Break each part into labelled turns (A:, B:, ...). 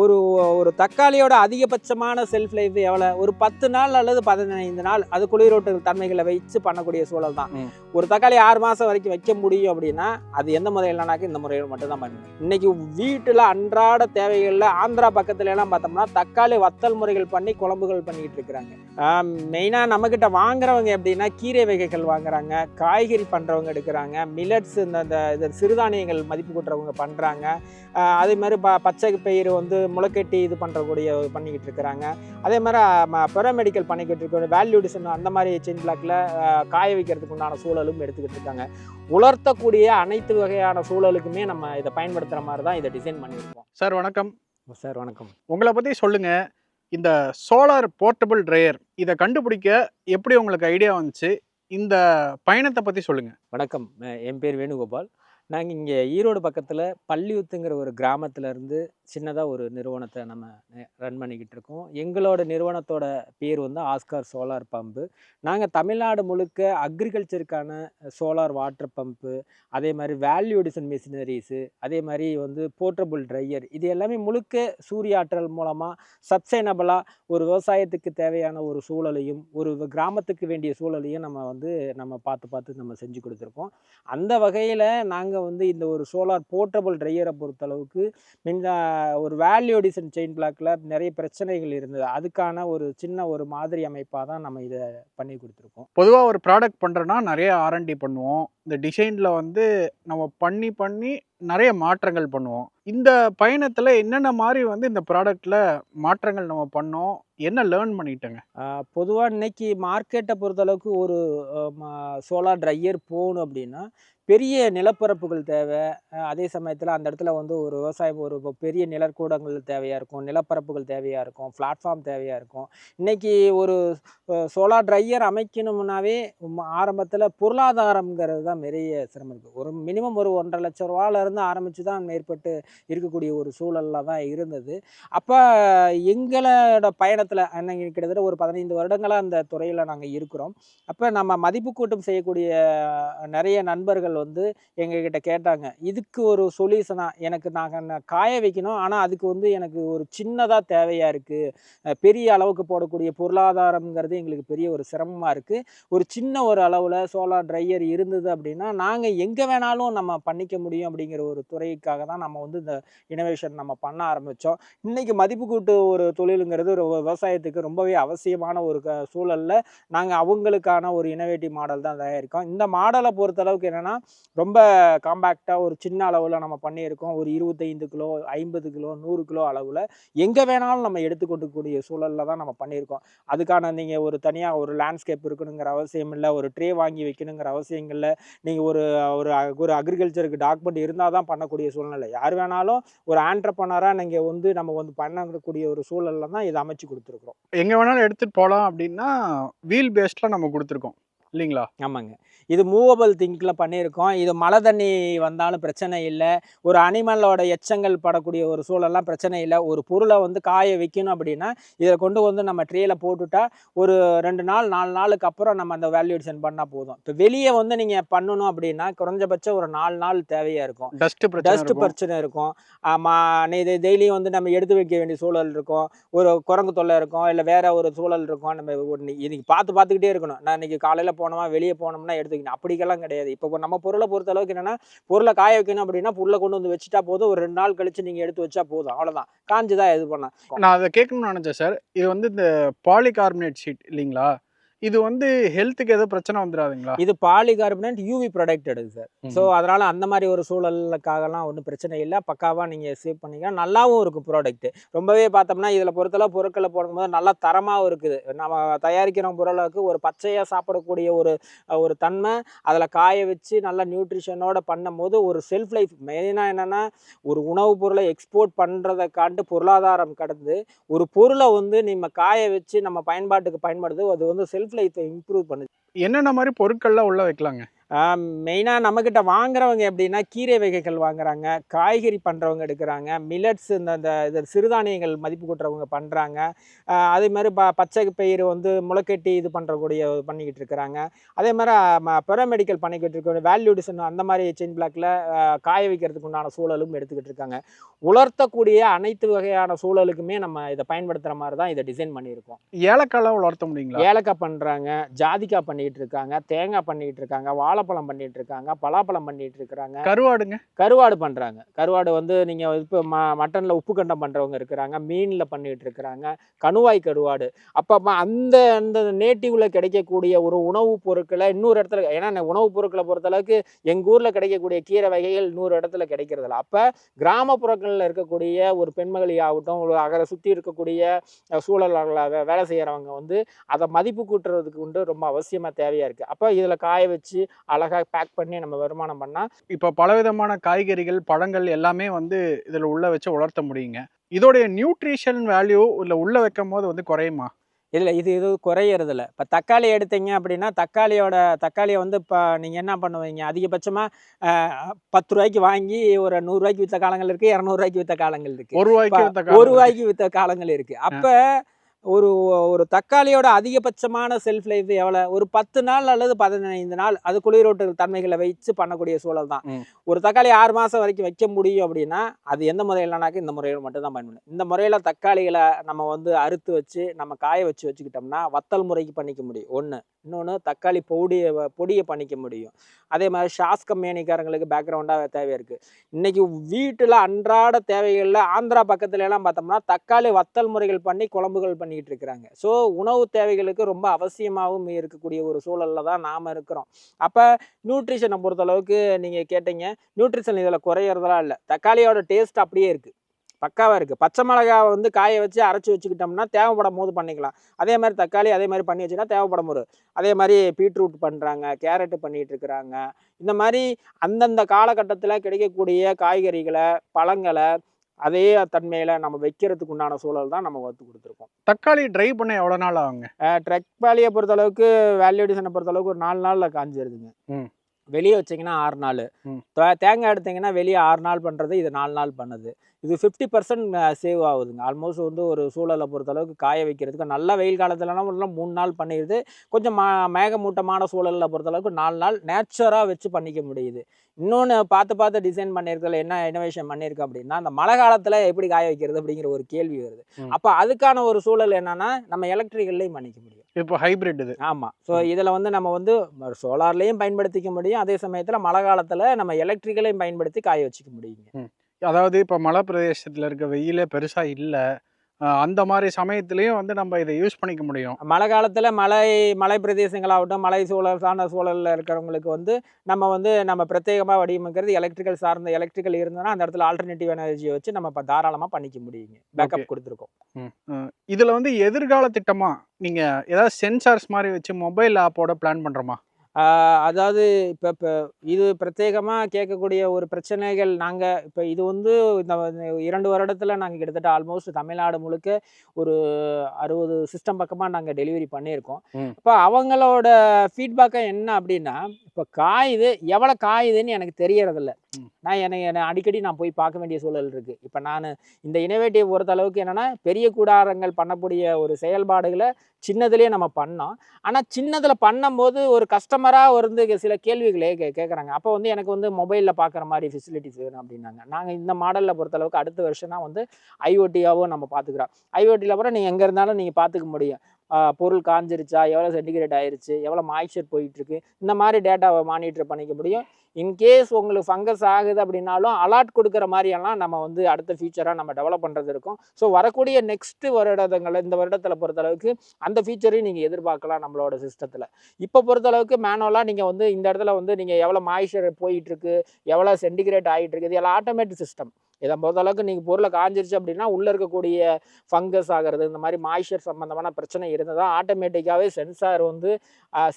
A: ஒரு ஒரு தக்காளியோட அதிகபட்சமான செல்ஃப் லைஃப் எவ்வளோ ஒரு பத்து நாள் அல்லது பதினைந்து நாள். அது குளிரூட்டு தன்மைகளை வச்சு பண்ணக்கூடிய சூழல் தான். ஒரு தக்காளி ஆறு மாதம் வரைக்கும் வைக்க முடியும் அப்படின்னா அது எந்த முறையிலனாக்க இந்த முறையில் மட்டும்தான் பண்ணணும் இன்னைக்கு வீட்டில் அன்றாட தேவைகளில் ஆந்திரா பக்கத்துல எல்லாம் பார்த்தோம்னா தக்காளி வத்தல் முறைகள் பண்ணி குழம்புகள் பண்ணிக்கிட்டு இருக்கிறாங்க. மெயினாக நம்மக்கிட்ட வாங்குறவங்க எப்படின்னா கீரை வகைகள் வாங்குறாங்க காய்கறி பண்ணுறவங்க எடுக்கிறாங்க மில்லட்ஸ் இந்த இந்த இது சிறுதானியங்கள் மதிப்பு கூட்டுறவங்க பண்ணுறாங்க அதே மாதிரி ப பச்சை பயிர் வந்து முளைக்கட்டி இது பண்ணுறக்கூடிய பண்ணிக்கிட்டு இருக்கிறாங்க. அதே மாதிரி பெராமெடிக்கல் பண்ணிக்கிட்டு இருக்க வேல்யூடிஷன் அந்த மாதிரி செயின் பிளாக்ல காய வைக்கிறதுக்கு உண்டான சூழலும் எடுத்துக்கிட்டு இருக்காங்க. உலர்த்தக்கூடிய அனைத்து வகையான சூழலுக்குமே நம்ம இதை பயன்படுத்துகிற மாதிரி தான் இதை டிசைன் பண்ணியிருக்கோம்.
B: சார் வணக்கம்.
A: சார் வணக்கம்.
B: உங்களை பற்றி சொல்லுங்க. இந்த சோலார் போர்ட்டபிள் ட்ரையர் இதை கண்டுபிடிக்க எப்படி உங்களுக்கு ஐடியா வந்துச்சு? இந்த பயணத்தை பற்றி சொல்லுங்க.
A: வணக்கம். என் பேர் வேணுகோபால். நாங்கள் இங்கே ஈரோடு பக்கத்தில் பள்ளியூத்துங்கிற ஒரு கிராமத்துல இருந்து சின்னதாக ஒரு நிறுவனத்தை நம்ம ரன் பண்ணிக்கிட்டு இருக்கோம் எங்களோட நிறுவனத்தோட பேர் வந்து ஆஸ்கார் சோலார் பம்பு. நாங்கள் தமிழ்நாடு முழுக்க அக்ரிகல்ச்சருக்கான சோலார் வாட்டர் பம்பு அதே மாதிரி வேல்யூ எடிஷன் மிஷினரிஸு அதே மாதிரி வந்து போர்ட்டபுள் ட்ரையர் இது எல்லாமே முழுக்க சூரிய ஆற்றல் மூலமாக சப்சைனபிளாக ஒரு விவசாயத்துக்கு தேவையான ஒரு சூழலையும் ஒரு கிராமத்துக்கு வேண்டிய சூழலையும் நம்ம வந்து நம்ம பார்த்து பார்த்து நம்ம செஞ்சு கொடுத்துருக்கோம். அந்த வகையில் நாங்கள் வந்து இந்த ஒரு சோலார் போர்ட்டபுள் ட்ரையரை பொறுத்தளவுக்கு மின்ன ஒரு வேல்யூ எடிஷன் செயின் பிளாக்ல நிறைய பிரச்சனைகள் இருந்தது. அதுக்கான ஒரு சின்ன ஒரு மாதிரி அமைப்பாக தான் நம்ம இதை பண்ணி கொடுத்துருக்கோம்.
B: பொதுவாக ஒரு ப்ராடக்ட் பண்ணுறோன்னா நிறைய ஆர்என்டி பண்ணுவோம். இந்த டிசைனில் வந்து நம்ம பண்ணி பண்ணி நிறைய மாற்றங்கள் பண்ணுவோம். இந்த பயணத்தில் என்னென்ன மாதிரி வந்து இந்த ப்ராடக்டில் மாற்றங்கள் நம்ம பண்ணோம்? என்ன லேர்ன் பண்ணிட்டேங்க?
A: பொதுவாக இன்னைக்கு மார்க்கெட்டை பொறுத்தளவுக்கு ஒரு சோலார் ட்ரையர் போகணும் அப்படின்னா பெரிய நிலப்பரப்புகள் தேவை. அதே சமயத்தில் அந்த இடத்துல வந்து ஒரு விவசாயம் ஒரு இப்போ பெரிய நிலக்கூடங்கள் தேவையாக இருக்கும். நிலப்பரப்புகள் தேவையாக இருக்கும். பிளாட்ஃபார்ம் தேவையாக இருக்கும். இன்னைக்கு ஒரு சோலார் ட்ரையர் அமைக்கணும்னாவே ஆரம்பத்தில் பொருளாதாரம்ங்கிறது தான் நிறைய சிரமம் இருக்குது ஒரு மினிமம் ஒரு ஒன்றரை லட்சம் ரூபாலேருந்து ஆரம்பித்து தான் மேற்பட்டு இருக்கக்கூடிய ஒரு சூழலில் தான் இருந்தது. அப்போ எங்களோட பயணத்தில் அன்னைக்கு கிட்டத்தட்ட ஒரு பதினைந்து வருடங்களாக அந்த துறையில் நாங்கள் இருக்கிறோம். அப்போ நம்ம மதிப்பு கூட்டம் செய்யக்கூடிய நிறைய நண்பர்கள் வந்து எங்ககிட்ட கேட்டாங்க இதுக்கு ஒரு சொல்யூஷனாக எனக்கு நாங்கள் காய வைக்கணும். ஆனால் அதுக்கு வந்து எனக்கு ஒரு சின்னதாக தேவையாக இருக்குது பெரிய அளவுக்கு போடக்கூடிய பொருளாதாரம்ங்கிறது எங்களுக்கு பெரிய ஒரு சிரமமாக இருக்குது ஒரு சின்ன ஒரு அளவில் சோலார் ட்ரையர் இருந்தது அப்படின்னா நாங்கள் எங்கே வேணாலும் நம்ம பண்ணிக்க முடியும் அப்படிங்கிற ஒரு துறைக்காக தான் நம்ம வந்து இந்த இனோவேஷன் நம்ம பண்ண ஆரம்பித்தோம் இன்றைக்கி மதிப்பு கூட்டு ஒரு தொழிலுங்கிறது ஒரு விவசாயத்துக்கு ரொம்பவே அவசியமான ஒரு க சூழலில் நாங்கள் அவங்களுக்கான ஒரு இனோவேட்டிவ் மாடல் தான் தயாரிக்கோம். இந்த மாடலை பொறுத்தளவுக்கு என்னென்னா ரொம்ப காம்பேக்டாக ஒரு சின்ன அளவில் நம்ம பண்ணியிருக்கோம். ஒரு இருபத்தைந்து கிலோ ஐம்பது கிலோ நூறு கிலோ அளவில் எங்கே வேணாலும் நம்ம எடுத்துக்கொண்டுக்கூடிய சூழலில் தான் நம்ம பண்ணியிருக்கோம். அதுக்கான நீங்கள் ஒரு தனியாக ஒரு லேண்ட்ஸ்கேப் இருக்கணுங்கிற அவசியம் இல்லை ஒரு ட்ரே வாங்கி வைக்கணுங்கிற அவசியம் இல்லை. நீங்கள் ஒரு ஒரு ஒரு அக்ரிகல்ச்சருக்கு டாக்குமெண்ட் இருந்தால் தான் பண்ணக்கூடிய சூழ்நிலை. யார் வேணாலும் ஒரு ஆண்டர்பனராக நீங்கள் வந்து நம்ம வந்து பண்ணக்கூடிய ஒரு சூழலில் தான் இதை அமைச்சு கொடுத்துருக்குறோம்.
B: எங்கே வேணாலும் எடுத்துகிட்டு போகலாம் அப்படின்னா வீல் பேஸ்டில் நம்ம கொடுத்துருக்கோம். இல்லைங்களா?
A: ஆமாங்க. இது மூவபிள் திங்கில் பண்ணியிருக்கோம். இது மழை தண்ணி வந்தாலும் பிரச்சனை இல்லை. ஒரு அனிமலோட எச்சங்கள் படக்கூடிய ஒரு சூழல்லாம் பிரச்சனை இல்லை. ஒரு பொருளை வந்து காய வைக்கணும் அப்படின்னா இதை கொண்டு வந்து நம்ம ட்ரேயில் போட்டுட்டா ஒரு ரெண்டு நாள் நாலு நாளுக்கு அப்புறம் நம்ம அந்த வேல்யூடேஷன் பண்ணால் போதும். இப்போ வெளியே வந்து நீங்கள் பண்ணணும் அப்படின்னா குறைஞ்சபட்சம் ஒரு நாலு நாள் தேவையாக இருக்கும்.
B: டஸ்ட் பிரச்சனை
A: டஸ்ட்
B: இருக்கும்.
A: பிரச்சனை இருக்கும். ஆமாம் இது டெய்லியும் வந்து நம்ம எடுத்து வைக்க வேண்டிய சூழல் இருக்கும். ஒரு குரங்கு தொல்லை இருக்கும். இல்லை வேற ஒரு சூழல் இருக்கும். நம்ம இன்னைக்கு பார்த்து பார்த்துக்கிட்டே இருக்கணும். நான் இன்னைக்கு காலையில் போனோமா வெளியே போனோம்னா எடுத்துக்கணும். அப்படிக்கெல்லாம் கிடையாது. இப்போ நம்ம பொருளை பொறுத்த அளவுக்கு என்னன்னா பொருளை காய வைக்கணும் அப்படின்னா பொருளை கொண்டு வந்து வச்சுட்டா போதும். ஒரு ரெண்டு நாள் கழிச்சு நீங்கள் எடுத்து வச்சா போதும். அவ்வளோதான் காஞ்சு தான் இது பண்ண
B: நான் அதை கேட்கணும்னு நினச்சேன் சார். இது வந்து இந்த பாலிகார்பனேட் ஷீட் இல்லைங்களா? இது வந்து ஹெல்த்துக்கு எதுவும் பிரச்சனை வந்துடாதுங்களா?
A: இது polycarbonate UV protected sir. So அதனால அந்த மாதிரி ஒரு சூழலுக்காகலாம் ஒன்றும் பிரச்சனை இல்லை. பக்காவாக நீங்கள் சேவ் பண்ணிக்கலாம் நல்லாவும் இருக்கும் ப்ராடக்ட் ரொம்பவே பார்த்தோம்னா இதில் பொறுத்தளவு பொருட்களை போடும்போது நல்லா தரமாகவும் இருக்குது. நம்ம தயாரிக்கிற பொருளுக்கு ஒரு பச்சையாக சாப்பிடக்கூடிய ஒரு ஒரு தன்மை அதில் காய வச்சு நல்லா நியூட்ரிஷனோட பண்ணும்போது ஒரு செல்ஃப் லைஃப் மெயினாக என்னென்னா ஒரு உணவுப் பொருளை எக்ஸ்போர்ட் பண்ணுறதை காண்டு பொருளாதாரம் கடந்து ஒரு பொருளை வந்து நம்ம காய வச்சு நம்ம பயன்பாட்டுக்கு பயன்படுது அது வந்து செல்ஃப் லைஃப்பை இம்ப்ரூவ் பண்ணுது
B: என்னென்ன மாதிரி பொருட்கள்லாம் உள்ள வைக்கலாங்க?
A: மெயினாக நம்மக்கிட்ட வாங்குறவங்க எப்படின்னா கீரை வகைகள் வாங்குறாங்க காய்கறி பண்ணுறவங்க எடுக்கிறாங்க மில்லட்ஸ் இந்த இந்த இது சிறுதானியங்கள் மதிப்பு கூட்டுறவங்க பண்ணுறாங்க அதே மாதிரி ப பச்சை பயிறு வந்து முளைக்கட்டி இது பண்ணுறக்கூடிய பண்ணிக்கிட்டு இருக்கிறாங்க. அதே மாதிரி பெராமெடிக்கல் பண்ணிக்கிட்டு இருக்க வேல்யூடிஷன் அந்த மாதிரி செயின் பிளாக்ல காய வைக்கிறதுக்கு உண்டான சூழலும் எடுத்துக்கிட்டு இருக்காங்க. உலர்த்தக்கூடிய அனைத்து வகையான சூழலுக்குமே நம்ம இதை பயன்படுத்துகிற மாதிரி தான் இதை டிசைன் பண்ணியிருக்கோம்.
B: ஏலக்காலாம் வளர்த்த முடியுங்களா?
A: ஏலக்காய் பண்ணுறாங்க ஜாதிக்காய் பண்ணிக்கிட்டு இருக்காங்க தேங்காய் பண்ணிக்கிட்டு இருக்காங்க வாழைப்பழம் பண்ணிட்டு இருக்காங்க பலாப்பழம் பண்ணிட்டு இருக்கிறாங்க
B: கருவாடுங்க.
A: கருவாடு பண்ணுறாங்க கருவாடு வந்து நீங்கள் இப்போ ம மட்டனில் உப்பு கண்டம் பண்ணுறவங்க இருக்கிறாங்க மீனில் பண்ணிட்டு இருக்கிறாங்க கணுவாய் கருவாடு. அப்போ அந்த அந்த நேட்டிவ்ல கிடைக்கக்கூடிய ஒரு உணவுப் பொருட்களை இன்னொரு இடத்துல ஏன்னா உணவுப் பொருட்களை பொறுத்தளவுக்கு எங்கள் ஊரில் கிடைக்கக்கூடிய கீரை வகைகள் இன்னொரு இடத்துல கிடைக்கிறதில்ல. அப்போ கிராமப்புறங்களில் இருக்கக்கூடிய ஒரு பெண்மகளி ஆகட்டும் ஒரு அகரை சுற்றி இருக்கக்கூடிய அஹ், சூழல்களாக வேலை செய்கிறவங்க வந்து அதை மதிப்பு கூட்டுறதுக்கு உண்டு ரொம்ப அவசியமாக தேவையாக இருக்குது அப்போ இதில் காய வச்சு அழகாக பேக் பண்ணி நம்ம வருமானம் பண்ணால்
B: இப்போ பலவிதமான காய்கறிகள் பழங்கள் எல்லாமே வந்து இதில் உள்ள வச்சு வளர்த்த முடியுங்க. இதோடைய நியூட்ரிஷன் வேல்யூ இல்லை உள்ள வைக்கும் போது வந்து குறையுமா?
A: இல்லை இது இது குறையறதில்ல. இப்போ தக்காளி எடுத்தீங்க அப்படின்னா தக்காளியோட தக்காளியை வந்து இப்போ நீங்கள் என்ன பண்ணுவீங்க? அதிகபட்சமாக பத்து ரூபாய்க்கு வாங்கி ஒரு நூறுரூவாய்க்கு விற்ற காலங்கள் இருக்குது இரநூறுவாய்க்கு விற்ற காலங்கள் இருக்குது
B: ஒரு ரூபாய்க்கு
A: ஒரு ரூபாய்க்கு விற்ற காலங்கள் இருக்கு. அப்ப ஒரு ஒரு தக்காளியோட அதிகபட்சமான செல்ஃப் லைஃப் எவ்வளோ? ஒரு பத்து நாள் அல்லது பதினைந்து நாள் அது குளிரூட்டு தன்மைகளை வச்சு பண்ணக்கூடிய சூழல் தான். ஒரு தக்காளி ஆறு மாதம் வரைக்கும் வைக்க முடியும் அப்படின்னா அது எந்த முறையிலனாக்க இந்த முறையில் மட்டும் தான் பயன்படும். இந்த முறையில் தக்காளிகளை நம்ம வந்து அறுத்து வச்சு நம்ம காய வச்சு வச்சுக்கிட்டோம்னா வத்தல் முறைக்கு பண்ணிக்க முடியும். ஒன்று இன்னொன்று தக்காளி பொடியை பொடியை பண்ணிக்க முடியும். அதே மாதிரி ஷாஸ் கம்பெனிக்காரங்களுக்கு பேக்ரவுண்டாக தேவை இருக்குது இன்னைக்கு வீட்டில் அன்றாட தேவைகளில் ஆந்திரா பக்கத்துல எல்லாம் பார்த்தோம்னா தக்காளி வத்தல் முறைகள் பண்ணி குழம்புகள் பண்ணிக்கிட்டு இருக்கிறாங்க ஸோ உணவு தேவைகளுக்கு ரொம்ப அவசியமாகவும் இருக்கக்கூடிய ஒரு சூழலில் தான் நாம் இருக்கிறோம். அப்போ நியூட்ரிஷனை பொறுத்தளவுக்கு நீங்கள் கேட்டீங்க. நியூட்ரிஷன் இதில் குறையிறதெல்லாம் இல்லை. தக்காளியோட டேஸ்ட் அப்படியே இருக்குது பக்காவாக இருக்குது பச்சை மிளகாவை வந்து காய வச்சு அரைச்சி வச்சுக்கிட்டோம்னா தேவைப்படும் போது பண்ணிக்கலாம். அதே மாதிரி தக்காளி அதே மாதிரி பண்ணி வச்சுன்னா தேவைப்படும் போது. அதே மாதிரி பீட்ரூட் பண்ணுறாங்க கேரட்டு பண்ணிகிட்டு இருக்கிறாங்க இந்த மாதிரி அந்தந்த காலகட்டத்தில் கிடைக்கக்கூடிய காய்கறிகளை பழங்களை அதே தன்மையில் நம்ம வைக்கிறதுக்கு உண்டான சூழல் தான் நம்ம வகுத்து கொடுத்துருக்கோம்.
B: தக்காளி ட்ரை பண்ண எவ்வளோ நாள் ஆகுங்க?
A: ட்ரக் வேலியை பொறுத்தளவுக்கு வேல்யூடிஷனை பொறுத்தளவுக்கு ஒரு நாலு நாளில் காஞ்சிருதுங்க. வெளியே வச்சிங்கன்னா ஆறு நாள். தேங்காய் எடுத்தீங்கன்னா வெளியே ஆறு நாள் பண்ணுறது இது நாலு நாள் பண்ணுது. இது ஃபிஃப்டி பர்சன்ட் சேவ் ஆகுதுங்க. ஆல்மோஸ்ட் வந்து ஒரு சூழலை பொறுத்தளவுக்கு காய வைக்கிறதுக்கு நல்ல வெயில் காலத்துலலாம் ஒரு மூணு நாள் பண்ணிடுது. கொஞ்சம் மா மேகமூட்டமான சூழலில் பொறுத்தளவுக்கு நாலு நாள் நேச்சுராக வச்சு பண்ணிக்க முடியுது. இன்னொன்று பார்த்து பார்த்து டிசைன் பண்ணியிருக்கல என்ன இனோவேஷன் பண்ணியிருக்கு அப்படின்னா அந்த மழை காலத்தில் எப்படி காய வைக்கிறது அப்படிங்கிற ஒரு கேள்வி வருது. அப்போ அதுக்கான ஒரு சூழல் என்னன்னா நம்ம எலக்ட்ரிக்கல்லையும் பண்ணிக்க முடியும்.
B: இப்போ ஹைபிரிட் இது.
A: ஆமாம் ஸோ இதில் வந்து நம்ம வந்து சோலார்லேயும் பயன்படுத்திக்க முடியும். அதே சமயத்தில் மழை காலத்தில் நம்ம எலக்ட்ரிக்கலையும் பயன்படுத்தி காய வச்சுக்க முடியுங்க.
B: அதாவது இப்போ மலை பிரதேசத்தில் இருக்க வெயிலே பெருசாக இல்லை. அந்த மாதிரி சமயத்துலேயும் வந்து நம்ம இதை யூஸ் பண்ணிக்க முடியும்.
A: மழை காலத்தில் மலை மலை பிரதேசங்களாகட்டும் மலை சூழல் சார்ந்த சூழலில் இருக்கிறவங்களுக்கு வந்து நம்ம வந்து நம்ம பிரத்யேகமாக வடிவமைக்கிறது எலக்ட்ரிக்கல் சார்ந்த எலக்ட்ரிக்கல் இருந்ததுன்னா அந்த இடத்துல ஆல்டர்னேட்டிவ் எனர்ஜியை வச்சு நம்ம இப்போ தாராளமாக பண்ணிக்க முடியுங்க. பேக்கப் கொடுத்துருக்கோம்.
B: இதில் வந்து எதிர்கால திட்டமாக நீங்கள் ஏதாவது சென்சார்ஸ் மாதிரி வச்சு மொபைல் ஆப்போட பிளான் பண்ணுறோமா
A: அதாவது இப்போ இப்போ இது பிரத்யேகமாக கேட்கக்கூடிய ஒரு பிரச்சனைகள் நாங்கள் இப்போ இது வந்து இந்த இரண்டு வருடத்தில் நாங்கள் கிட்டத்தட்ட ஆல்மோஸ்ட் தமிழ்நாடு முழுக்க ஒரு அறுபது சிஸ்டம் பக்கமாக நாங்கள் டெலிவரி பண்ணியிருக்கோம். இப்போ அவங்களோட ஃபீட்பேக்கை என்ன அப்படின்னா இப்போ காயுது எவ்வளோ காயுதுன்னு எனக்கு தெரியறதில்ல. நான் எனக்கு என்னை அடிக்கடி நான் போய் பார்க்க வேண்டிய சூழல் இருக்குது இப்போ நான் இந்த இனோவேட்டிவ் பொறுத்த அளவுக்கு என்னென்னா பெரிய கூடாரங்கள் பண்ணக்கூடிய ஒரு செயல்பாடுகளை சின்னதுலேயே நம்ம பண்ணோம் ஆனால் சின்னதில் பண்ணும்போது ஒரு கஸ்டமராக வந்து சில கேள்விகளே கே கேட்குறாங்க அப்போ வந்து எனக்கு வந்து மொபைலில் பார்க்குற மாதிரி ஃபெசிலிட்டிஸ் வேணும் அப்படின்னாங்க. நாங்கள் இந்த மாடலில் பொறுத்தளவுக்கு அடுத்த வருஷம் தான் வந்து ஐஓடியாகவும் நம்ம பார்த்துக்குறோம் ஐஓடியில் அப்புறம் நீங்கள் எங்கே இருந்தாலும் நீங்கள் பார்த்துக்க முடியும். பொருள் காஞ்சிருச்சா? எவ்வளோ சென்டிகிரேட் ஆயிருச்சு? எவ்வளோ மாய்ச்சர் போயிட்டுருக்கு? இந்த மாதிரி டேட்டாவை மானிட்டர் பண்ணிக்க முடியும். இன்கேஸ் உங்களுக்கு ஃபங்கஸ் ஆகுது அப்படின்னாலும் அலாட் கொடுக்குற மாதிரியெல்லாம் நம்ம வந்து அடுத்த ஃபியூச்சராக நம்ம டெவலப் பண்ணுறது இருக்கும். ஸோ வரக்கூடிய நெக்ஸ்ட் வருடங்களை இந்த வருடத்தில் பொறுத்தளவுக்கு அந்த ஃபீச்சரையும் நீங்கள் எதிர்பார்க்கலாம் நம்மளோட சிஸ்டத்தில் இப்போ பொறுத்தளவுக்கு மேனுவலாக நீங்கள் வந்து இந்த இடத்துல வந்து நீங்கள் எவ்வளோ மாய்ச்சர் போயிட்டுருக்கு எவ்வளோ சென்டிகிரேட் ஆகிட்டு இருக்குது இது எல்லாம் ஆட்டோமேட்டிக் சிஸ்டம் இதை பொறுத்தளவுக்கு நீங்கள் பொருளை காஞ்சிருச்சு அப்படின்னா உள்ளே இருக்கக்கூடிய ஃபங்கஸ் ஆகிறது இந்த மாதிரி மாய்ச்சர் சம்மந்தமான பிரச்சனை இருந்ததா ஆட்டோமேட்டிக்காகவே சென்சார் வந்து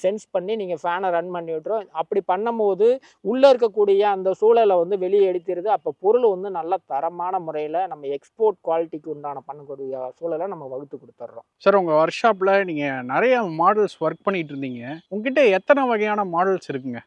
A: சென்ஸ் பண்ணி நீங்கள் ஃபேனை ரன் பண்ணி விட்டுரும். அப்படி பண்ணும்போது உள்ளே இருக்கக்கூடிய அந்த சூழலை வந்து வெளியே எடுத்துருது அப்போ பொருள் வந்து நல்ல தரமான முறையில் நம்ம எக்ஸ்போர்ட் குவாலிட்டிக்கு உண்டான பண்ணக்கூடிய சூழலை நம்ம வகுத்து கொடுத்துட்றோம்.
B: சார் உங்கள் ஒர்க் ஷாப்பில் நீங்கள் நிறைய மாடல்ஸ் ஒர்க் பண்ணிகிட்டு இருந்தீங்க. உங்ககிட்ட எத்தனை வகையான மாடல்ஸ் இருக்குங்க?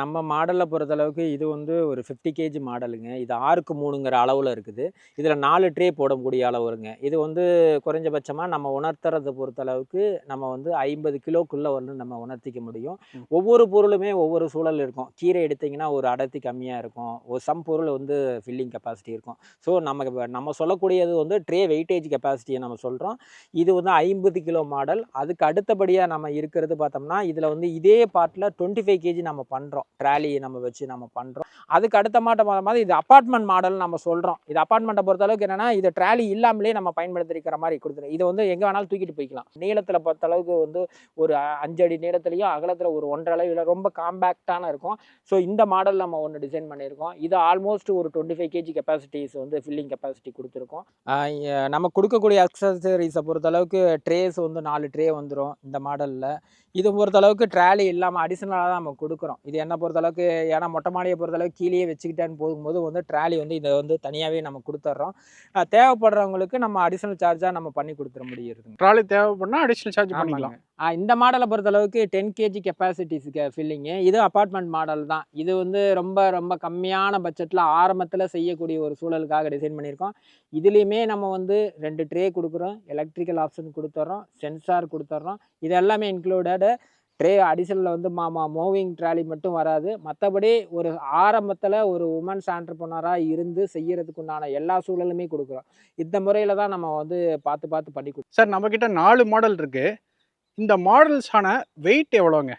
A: நம்ம மாடலை பொறுத்தளவுக்கு இது வந்து ஒரு ஃபிஃப்டி கேஜி மாடலுங்க. இது ஆறுக்கு மூணுங்கிற அளவில் இருக்குது. இதில் நாலு ட்ரே போடக்கூடிய அளவுங்க இது வந்து குறைஞ்சபட்சமாக நம்ம உணர்த்துறதை பொறுத்தளவுக்கு நம்ம வந்து ஐம்பது கிலோக்குள்ளே வந்து நம்ம உணர்த்திக்க முடியும். ஒவ்வொரு பொருளுமே ஒவ்வொரு சூழல் இருக்கும். கீரை எடுத்திங்கன்னா ஒரு அடர்த்தி கம்மியாக இருக்கும். ஒரு சம் பொருள் வந்து ஃபில்லிங் கெப்பாசிட்டி இருக்கும். ஸோ நமக்கு நம்ம சொல்லக்கூடியது வந்து ட்ரே வெயிட்டேஜ் கெப்பாசிட்டியை நம்ம சொல்கிறோம் இது வந்து ஐம்பது கிலோ மாடல். அதுக்கு அடுத்தபடியாக நம்ம இருக்கிறது பார்த்தோம்னா இதில் வந்து இதே பார்ட்டில் டுவெண்ட்டி ஃபைவ் கேஜி நம்ம நம்ம பண்ணுறோம் ட்ராலி நம்ம வச்சு நம்ம பண்ணுறோம் அதுக்கு அடுத்த மாட்டம் மாதிரி இது அப்பார்ட்மெண்ட் மாடல் நம்ம சொல்கிறோம் இது அப்பார்ட்மெண்ட்டை பொறுத்தளவுக்கு என்னென்னா இது ட்ராலி இல்லாமலே நம்ம பயன்படுத்திருக்கிற மாதிரி கொடுத்துரும் இதை வந்து எங்கே வேணாலும் தூக்கிட்டு போய்க்கலாம். நீளத்தில் பொறுத்தளவுக்கு வந்து ஒரு அஞ்சு அடி நீளத்துலையும் அகலத்தில் ஒரு ஒன்றரை அளவில் ரொம்ப காம்பேக்டான இருக்கும். ஸோ இந்த மாடல் நம்ம ஒன்று டிசைன் பண்ணியிருக்கோம். இது ஆல்மோஸ்ட் ஒரு டுவெண்ட்டி ஃபைவ் கேஜி கெப்பாசிட்டிஸ் வந்து ஃபில்லிங் கெப்பாசிட்டி கொடுத்துருக்கோம். நம்ம கொடுக்கக்கூடிய அக்சசரிஸை பொறுத்தளவுக்கு ட்ரேஸ் வந்து நாலு ட்ரே வந்துடும் இந்த மாடலில் இது பொறுத்தளவுக்கு ட்ராலி இல்லாமல் அடிஷ்னலாக தான் நம்ம கொடுக்குறோம். இது என்ன பொறுத்தளவுக்கு ஏன்னா மொட்டை மாடியை பொறுத்தளவுக்கு கீழேயே வச்சுக்கிட்டேன்னு போகும்போது வந்து ட்ராலி வந்து இதை வந்து தனியாகவே நம்ம கொடுத்துட்றோம் தேவைப்படுறவங்களுக்கு நம்ம அடிஷ்னல் சார்ஜாக நம்ம பண்ணி கொடுத்துட முடியுதுங்க
B: ட்ராலி தேவைப்படனா அடிஷனல் சார்ஜ் பண்ணிக்கலாம்.
A: இந்த மாடலை பொறுத்தளவுக்கு டென் கேஜி கெப்பாசிட்டிஸ்க்கு ஃபில்லிங்கு இது அப்பார்ட்மெண்ட் மாடல் தான். இது வந்து ரொம்ப ரொம்ப கம்மியான பட்ஜெட்டில் ஆரம்பத்தில் செய்யக்கூடிய ஒரு சூழலுக்காக டிசைன் பண்ணியிருக்கோம். இதுலேயுமே நம்ம வந்து ரெண்டு ட்ரே கொடுக்குறோம். எலக்ட்ரிக்கல் ஆப்ஷன் கொடுத்துட்றோம் சென்சார் கொடுத்துட்றோம் இது எல்லாமே இன்க்ளூடடு ட்ரே அடிஷனில் வந்து மாமா மூவிங் ட்ராலி மட்டும் வராது. மற்றபடி ஒரு ஆரம்பத்தில் ஒரு உமன்ஸ் ஆண்டர்பனராக இருந்து செய்கிறதுக்குண்டான எல்லா சூழலுமே கொடுக்குறோம். இந்த முறையில் தான் நம்ம வந்து பார்த்து பார்த்து பண்ணி கொடுக்கோம்
B: சார் நம்மக்கிட்ட நாலு மாடல் இருக்குது இந்த மாடல்ஸான வெயிட் எவ்வளோங்க?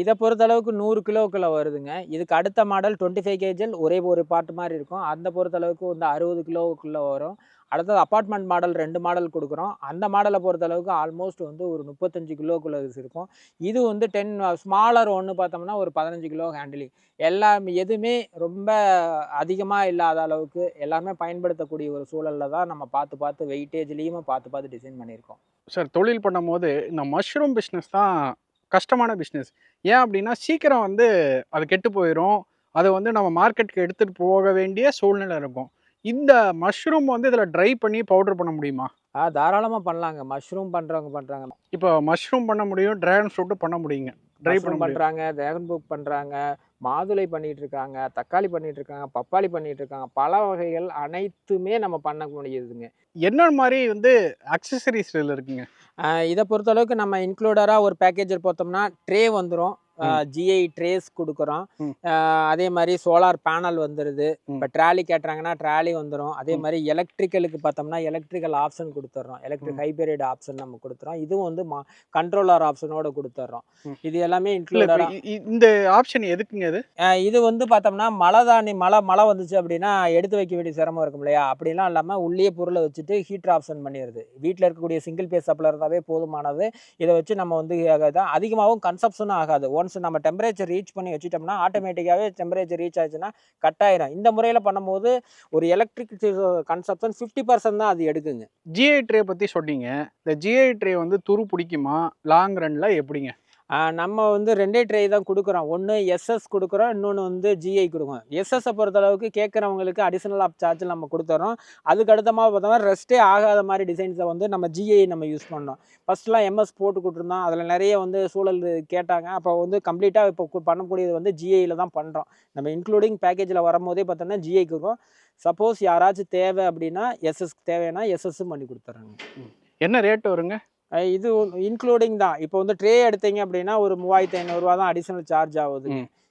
A: இதை பொறுத்தளவுக்கு நூறு கிலோக்குள்ளே வருதுங்க. இதுக்கு அடுத்த மாடல் டுவெண்ட்டி ஃபைவ் கேஜில் ஒரே ஒரு பார்ட் மாதிரி இருக்கும். அந்த பொறுத்தளவுக்கு வந்து அறுபது கிலோவுக்குள்ளே வரும். அடுத்தது அப்பார்ட்மெண்ட் மாடல் ரெண்டு மாடல் கொடுக்குறோம். அந்த மாடலை பொறுத்தளவுக்கு ஆல்மோஸ்ட் வந்து ஒரு முப்பத்தஞ்சு கிலோக்குள்ளே இருக்கும் இது வந்து டென் ஸ்மாலர் ஒன்று பார்த்தோம்னா ஒரு பதினஞ்சு கிலோ ஹேண்டிலிங் எல்லாம் எதுவுமே ரொம்ப அதிகமாக இல்லாத அளவுக்கு எல்லாமே பயன்படுத்தக்கூடிய ஒரு சூழலில் தான் நம்ம பார்த்து பார்த்து வெயிட்டேஜ்லேயும் பார்த்து பார்த்து டிசைன் பண்ணியிருக்கோம்.
B: சார் தொழில் பண்ணும்போது இந்த மஷ்ரூம் பிஸ்னஸ் தான் கஷ்டமான பிஸ்னஸ் ஏன் அப்படின்னா சீக்கிரம் வந்து அது கெட்டு போயிடும் அதை வந்து நம்ம மார்க்கெட்டுக்கு எடுத்துகிட்டு போக வேண்டிய சூழ்நிலை இருக்கும். இந்த மஷ்ரூம் வந்து இதில் ட்ரை பண்ணி பவுடர் பண்ண முடியுமா?
A: ஆ தாராளமாக பண்ணலாங்க. மஷ்ரூம் பண்ணுறவங்க பண்ணுறாங்க
B: இப்போ மஷ்ரூம் பண்ண முடியும் ட்ராகன் ஃப்ரூட்டும் பண்ண முடியுங்க. ட்ரை பண்ண
A: பண்றாங்க டிராகன் ஃப்ரூட் பண்றாங்க. மாதுளை பண்ணிட்டு இருக்காங்க தக்காளி பண்ணிட்டு இருக்காங்க பப்பாளி பண்ணிட்டு இருக்காங்க பல வகைகள் அனைத்துமே நம்ம பண்ண முடியுதுங்க
B: என்ன மாதிரி வந்து அக்சசரிஸ் இதில் இருக்குங்க?
A: இதை பொறுத்தளவுக்கு நம்ம இன்க்ளூடராக ஒரு பேக்கேஜர் பார்த்தோம்னா ட்ரே வந்துடும் ஜிஐ ட்ரேஸ் கொடுக்குறோம்.
B: ம்.
A: அதே மாதிரி சோலார் பேனல் வந்துடுது
B: ம்.
A: இப்போ ட்ராலி கேட்டுறாங்கன்னா ட்ராலி வந்துடும் அதே மாதிரி எலக்ட்ரிக்கலுக்கு பார்த்தோம்னா எலக்ட்ரிக்கல் ஆப்ஷன் கொடுத்துட்றோம் எலக்ட்ரிக் ஹைபிரிட் ஆப்ஷன் நம்ம கொடுத்துறோம். இதுவும் வந்து கண்ட்ரோலர் ஆப்ஷனோட கொடுத்துட்றோம்
B: ம்.
A: இது எல்லாமே
B: இல்லை
A: இன்க்ளூடரா
B: இந்த ஆப்ஷன் எதுக்குங்க இது?
A: இது வந்து பார்த்தோம்னா மழை தாண்டி மழை மழை வந்துச்சு அப்படின்னா எடுத்து வைக்க வேண்டிய சிரமம் இருக்கும் இல்லையா? அப்படிலாம் இல்லாமல் உள்ளே பொருளை வச்சுட்டு ஹீட்டர் ஆப்ஷன் பண்ணிடுது வீட்டில் இருக்கக்கூடிய சிங்கிள் பேஸ் சப்ளை இருந்தாவே போதுமானது. இதை வச்சு நம்ம வந்து அதிகமாகவும் கன்சப்ஷனும் ஆகாது. ஒன்ஸ் நம்ம டெம்பரேச்சர் ரீச் பண்ணி வச்சுட்டோம்னா ஆட்டோமேட்டிக்காகவே டெம்பரேச்சர் ரீச் ஆச்சுன்னா கட் ஆயிரும். இந்த முறையில் பண்ணும்போது ஒரு எலக்ட்ரிக் கன்சப்ஷன் ஃபிஃப்டி பர்சன்ட் தான் அது எடுக்குங்க.
B: ஜிஐ ட்ரே பற்றி சொன்னீங்க. இந்த ஜிஐ ட்ரே வந்து துரு பிடிக்குமா? லாங் ரன்ல எப்படிங்க?
A: நம்ம வந்து ரெண்டே ட்ரை தான் கொடுக்குறோம். ஒன்று எஸ்எஸ் கொடுக்குறோம் இன்னொன்று வந்து ஜிஐ கொடுக்குறோம். எஸ்எஸ்ஸை பொறுத்தளவுக்கு கேட்குறவங்களுக்கு அடிஷனல் ஆப் சார்ஜ் நம்ம கொடுத்துறோம். அதுக்கு அடுத்தமாக பார்த்தோம்னா ரெஸ்ட்டே ஆகாத மாதிரி டிசைன்ஸை வந்து நம்ம ஜிஐ நம்ம யூஸ் பண்ணோம் ஃபஸ்ட்லாம் எம்எஸ் போட்டு கொடுத்துருந்தோம். அதில் நிறைய வந்து சூழல் கேட்டாங்க. அப்போ வந்து கம்ப்ளீட்டாக இப்போ பண்ணக்கூடியது வந்து ஜிஐயில் தான் பண்ணுறோம் நம்ம இன்க்ளூடிங் பேக்கேஜில் வரும்போதே பார்த்தோம்னா ஜிஐக்கு இருக்கும் சப்போஸ் யாராச்சும் தேவை அப்படின்னா எஸ்எஸ்க்கு தேவைன்னா எஸ்எஸ்ஸும் பண்ணி கொடுத்துட்றாங்க
B: என்ன ரேட் வருங்க?
A: இது இன்க்ளூடிங் தான். இப்போ வந்து ட்ரே எடுத்தீங்க அப்படின்னா ஒரு மூவாயிரத்தி ஐநூறுரூவா தான் அடிஷனல் சார்ஜ் ஆகுது.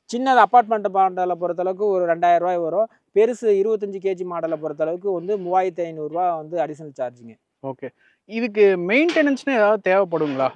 A: சின்னது அப்பார்ட்மெண்ட் மாடலை பொறுத்தளவுக்கு ஒரு ரெண்டாயிரம் ரூபாய் வரும். பெருசு இருபத்தஞ்சு கேஜி மாடலை பொறுத்தளவுக்கு வந்து மூவாயிரத்தி ஐநூறுரூவா வந்து அடிஷனல் சார்ஜுங்க
B: ஓகே இதுக்கு மெயின்டெனன்ஸ்னு ஏதாவது தேவைப்படுங்களா?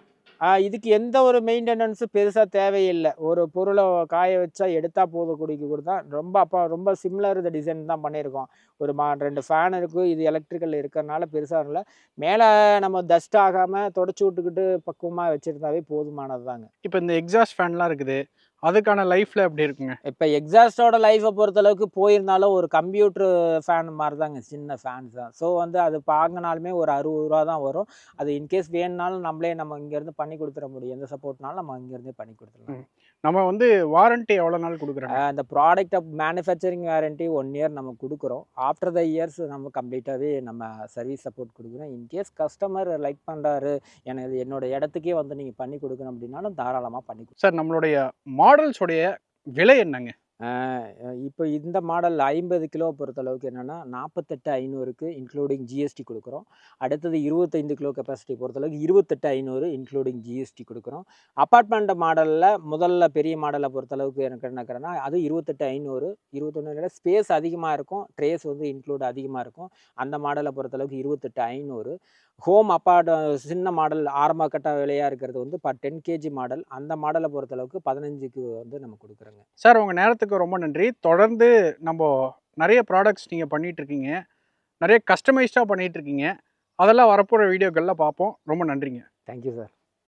A: இதுக்கு எந்த ஒரு மெயின்டெனன்ஸும் பெருசாக தேவையில்லை. ஒரு பொருளை காய வச்சா எடுத்தால் போதக்கூடிய கூட தான். ரொம்ப அப்போ ரொம்ப சிம்லர் இந்த டிசைன் தான் பண்ணியிருக்கோம். ஒரு மா ரெண்டு ஃபேன் இருக்குது இது எலக்ட்ரிக்கல் இருக்கிறனால பெருசாக இல்லை. மேலே நம்ம டஸ்ட் ஆகாமல் தொடச்சி விட்டுக்கிட்டு பக்குவமாக வச்சுருந்தாவே போதுமானது தாங்க
B: இப்போ இந்த எக்ஸாஸ்ட் ஃபேன்லாம் இருக்குது. அதுக்கான லைஃப்ல எப்படி இருக்குங்க?
A: இப்போ எக்ஸாஸ்டோட லைஃப்பை பொறுத்தளவுக்கு போயிருந்தாலும் ஒரு கம்ப்யூட்டர் ஃபேன் மாதிரி தாங்க சின்ன ஃபேன்ஸ் தான். ஸோ வந்து அது வாங்கினாலுமே ஒரு அறுபது ரூபா தான் வரும். அது இன்கேஸ் வேணும்னாலும் நம்மளே நம்ம இங்கேருந்து பண்ணி கொடுத்துட முடியும். எந்த சப்போர்ட்னாலும் நம்ம இங்கேருந்தே பண்ணி கொடுத்துடலாம்.
B: நம்ம வந்து வாரண்டி எவ்வளோ நாள் கொடுக்குறாங்க?
A: ஆஹ் அந்த product manufacturing warranty one year நம்ம கொடுக்குறோம். ஆஃப்டர் த இயர்ஸ் நம்ம கம்ப்ளீட்டாகவே நம்ம சர்வீஸ் சப்போர்ட் கொடுக்குறோம். இன்கேஸ் கஸ்டமர் லைக் பண்ணுறாரு எனக்கு என்னோட இடத்துக்கே வந்து நீங்கள் பண்ணி கொடுக்கணும் அப்படின்னாலும் தாராளமாக பண்ணி
B: சார் நம்மளுடைய மாடல்ஸோடைய விலை என்னங்க?
A: இப்போ இந்த மாடல் ஐம்பது கிலோ பொறுத்தளவுக்கு என்னென்னா நாற்பத்தெட்டு ஐநூறுக்கு இன்க்ளூடிங் ஜிஎஸ்டி கொடுக்குறோம். அடுத்தது இருபத்தைந்து கிலோ கெப்பாசிட்டி பொறுத்தளவுக்கு இருபத்தெட்டு ஐநூறு இன்க்ளூடிங் ஜிஎஸ்டி கொடுக்குறோம். அப்பார்ட்மெண்ட் மாடலில் முதல்ல பெரிய மாடலை பொறுத்தளவுக்கு எனக்கு என்னக்கிறேன்னா அது இருபத்தெட்டு ஐநூறு இருபத்தொன்னு ஸ்பேஸ் அதிகமாக இருக்கும். ட்ரேஸ் வந்து இன்க்ளூட் அதிகமாக இருக்கும். அந்த மாடலை பொறுத்தளவுக்கு இருபத்தெட்டு ஐநூறு. ஹோம் அப்பார்ட் சின்ன மாடல் ஆரம்ப கட்ட விலையாக இருக்கிறது வந்து இப்போ டென் கேஜி மாடல். அந்த மாடலை பொறுத்தளவுக்கு பதினஞ்சுக்கு வந்து நம்ம கொடுக்குறோங்க.
B: சார் உங்கள் நேரத்துக்கு ரொம்ப நன்றி. தொடர்ந்து நம்ம நிறைய ப்ராடக்ட்ஸ் நீங்கள் பண்ணிகிட்ருக்கீங்க நிறைய கஸ்டமைஸ்டாக பண்ணிகிட்ருக்கீங்க இருக்கீங்க அதெல்லாம் வரப்போகிற வீடியோக்கள்லாம் பார்ப்போம். ரொம்ப நன்றிங்க.
A: Thank you sir